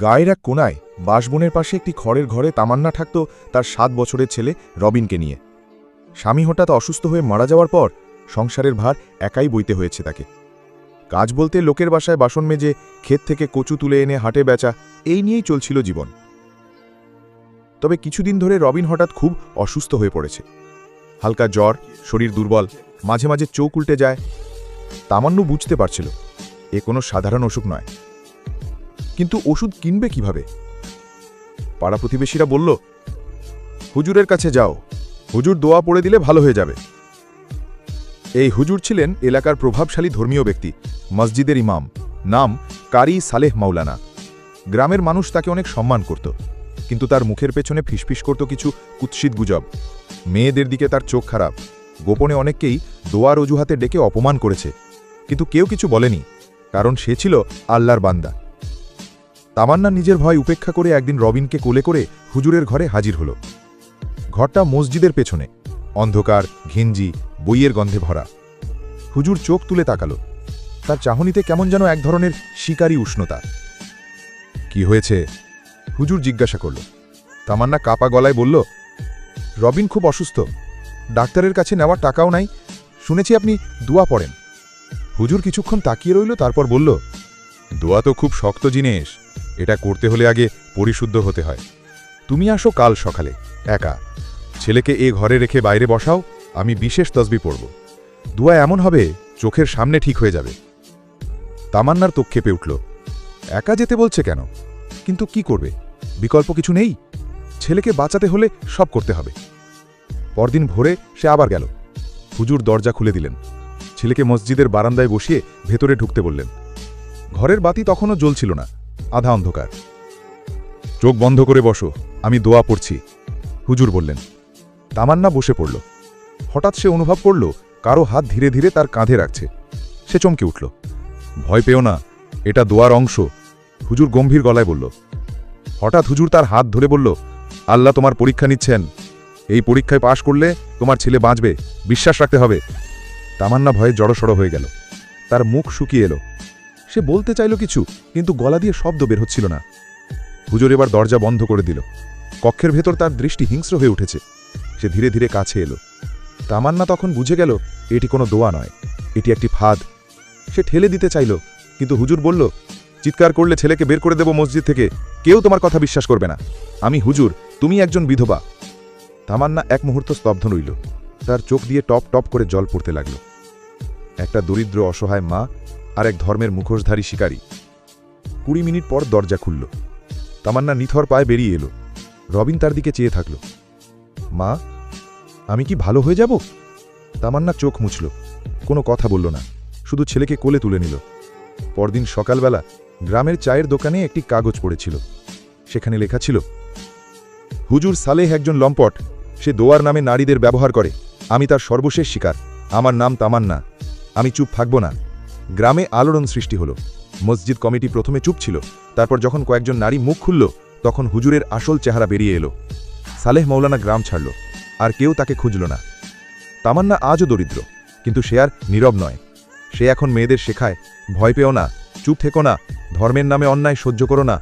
গায়ের এক কোনায় বাঁশবনের পাশে একটি খড়ের ঘরে তামান্না থাকত তার সাত বছরের ছেলে রবিনকে নিয়ে। স্বামী হঠাৎ অসুস্থ হয়ে মারা যাওয়ার পর সংসারের ভার একাই বইতে হয়েছে তাকে। কাজ বলতে লোকের বাসায় বাসন মেজে, ক্ষেত থেকে কচু তুলে এনে হাটে বেচা, এই নিয়েই চলছিল জীবন। তবে কিছুদিন ধরে রবিন হঠাৎ খুব অসুস্থ হয়ে পড়েছে। হালকা জ্বর, শরীর দুর্বল, মাঝে মাঝে চোখ উল্টে যায়। তামান্নু বুঝতে পারছিল, এ কোনো সাধারণ অসুখ নয়। কিন্তু ওষুধ কিনবে কীভাবে? পাড়া প্রতিবেশীরা বলল, হুজুরের কাছে যাও, হুজুর দোয়া পড়ে দিলে ভালো হয়ে যাবে। এই হুজুর ছিলেন এলাকার প্রভাবশালী ধর্মীয় ব্যক্তি, মসজিদের ইমাম, নাম কারি সালেহ মাওলানা। গ্রামের মানুষ তাকে অনেক সম্মান করত, কিন্তু তার মুখের পেছনে ফিসফিস করত কিছু কুৎসিত গুজব। মেয়েদের দিকে তার চোখ খারাপ, গোপনে অনেককেই দোয়ার অজুহাতে ডেকে অপমান করেছে। কিন্তু কেউ কিছু বলেনি, কারণ সে ছিল আল্লাহর বান্দা। তামান্না নিজের ভয় উপেক্ষা করে একদিন রবিনকে কোলে করে হুজুরের ঘরে হাজির হল। ঘরটা মসজিদের পেছনে। অন্ধকার, ঘিঞ্জি, বইয়ের গন্ধে ভরা। হুজুর চোখ তুলে তাকালো। তার চাহনিতে কেমন যেন এক ধরনের শিকারী উষ্ণতা। কি হয়েছে? হুজুর জিজ্ঞাসা করল। তামান্না কাপা গলায় বলল, রবিন খুব অসুস্থ। ডাক্তারের কাছে নেওয়ার টাকাও নাই। শুনেছি আপনি দোয়া পড়েন। হুজুর কিছুক্ষণ তাকিয়ে রইল, তারপর বলল, দোয়া তো খুব শক্ত জিনিস। এটা করতে হলে আগে পরিশুদ্ধ হতে হয়। তুমি আসো কাল সকালে, একা। ছেলেকে এ ঘরে রেখে বাইরে বসাও, আমি বিশেষ তসবি পড়ব দুয়া এমন হবে, চোখের সামনে ঠিক হয়ে যাবে। তামান্নার তোক খেপে উঠল। একা যেতে বলছে কেন? কিন্তু কি করবে? বিকল্প কিছু নেই? ছেলেকে বাঁচাতে হলে সব করতে হবে। পরদিন ভোরে সে আবার গেল। হুজুর দরজা খুলে দিলেন। ছেলেকে মসজিদের বারান্দায় বসিয়ে ভেতরে ঢুকতে বললেন। ঘরের বাতি তখনও জ্বলছিল না। আধা অন্ধকার। চোখ বন্ধ করে বসো, আমি দোয়া পড়ছি। হুজুর বললেন, তামান্না বসে পড়ল। হঠাৎ সে অনুভব করল, কারও হাত ধীরে ধীরে তার কাঁধে রাখছে। সে চমকে উঠল। ভয় পেও না, এটা দোয়ার অংশ। হুজুর গম্ভীর গলায় বলল, হঠাৎ হুজুর তার হাত ধরে বলল, আল্লাহ তোমার পরীক্ষা নিচ্ছেন। এই পরীক্ষায় পাশ করলে তোমার ছেলে বাঁচবে, বিশ্বাস রাখতে হবে। তামান্না ভয়ে জড়সড় হয়ে গেল। তার মুখ শুকিয়ে এলো। সে বলতে চাইল কিছু, কিন্তু গলা দিয়ে শব্দ বের হচ্ছিল না। হুজুর এবার দরজা বন্ধ করে দিল। কক্ষের ভেতর তার দৃষ্টি হিংস্র হয়ে উঠেছে। সে ধীরে ধীরে কাছে এলো। তামান্না তখন বুঝে গেল, এটি কোনো দোয়া নয়, এটি একটি ফাঁদ। সে ঠেলে দিতে চাইল, কিন্তু হুজুর বলল, চিৎকার করলে ছেলেকে বের করে দেব মসজিদ থেকে, কেউ তোমার কথা বিশ্বাস করবে না। আমি হুজুর, তুমি একজন বিধবা। তামান্না এক মুহূর্ত স্তব্ধ রইল। তার চোখ দিয়ে টপ টপ করে জল পড়তে লাগল। একটা দরিদ্র, অসহায় মা আর এক ধর্মের মুখোশধারী শিকারী। কুড়ি মিনিট পর দরজা খুলল। তামান্না নিথর পায়ে বেরিয়ে এলো। রবিন তার দিকে চেয়ে থাকল। মা, আমি কি ভালো হয়ে যাব? তামান্না চোখ মুছল। কোনো কথা বলল না। শুধু ছেলেকে কোলে তুলে নিল। পরদিন সকালবেলা গ্রামের চায়ের দোকানে একটি কাগজ পড়েছিল। সেখানে লেখা ছিল, হুজুর সালেহ একজন লম্পট। সে দোয়ার নামে নারীদের ব্যবহার করে। আমি তার সর্বশেষ শিকার। আমার নাম তামান্না। আমি চুপ থাকব না। গ্রামে আলোড়ন সৃষ্টি হলো। মসজিদ কমিটি প্রথমে চুপ ছিল, তারপর যখন কয়েকজন নারী মুখ খুলল, তখন হুজুরের আসল চেহারা বেরিয়ে এলো। সালেহ মৌলানা গ্রাম ছাড়ল, আর কেউ তাকে খুঁজল না। তামান্না আজও দরিদ্র, কিন্তু সে আর নীরব নয়। সে এখন মেয়েদের শেখায়, ভয় পেও না, চুপ থেকো না, ধর্মের নামে অন্যায় সহ্য করো না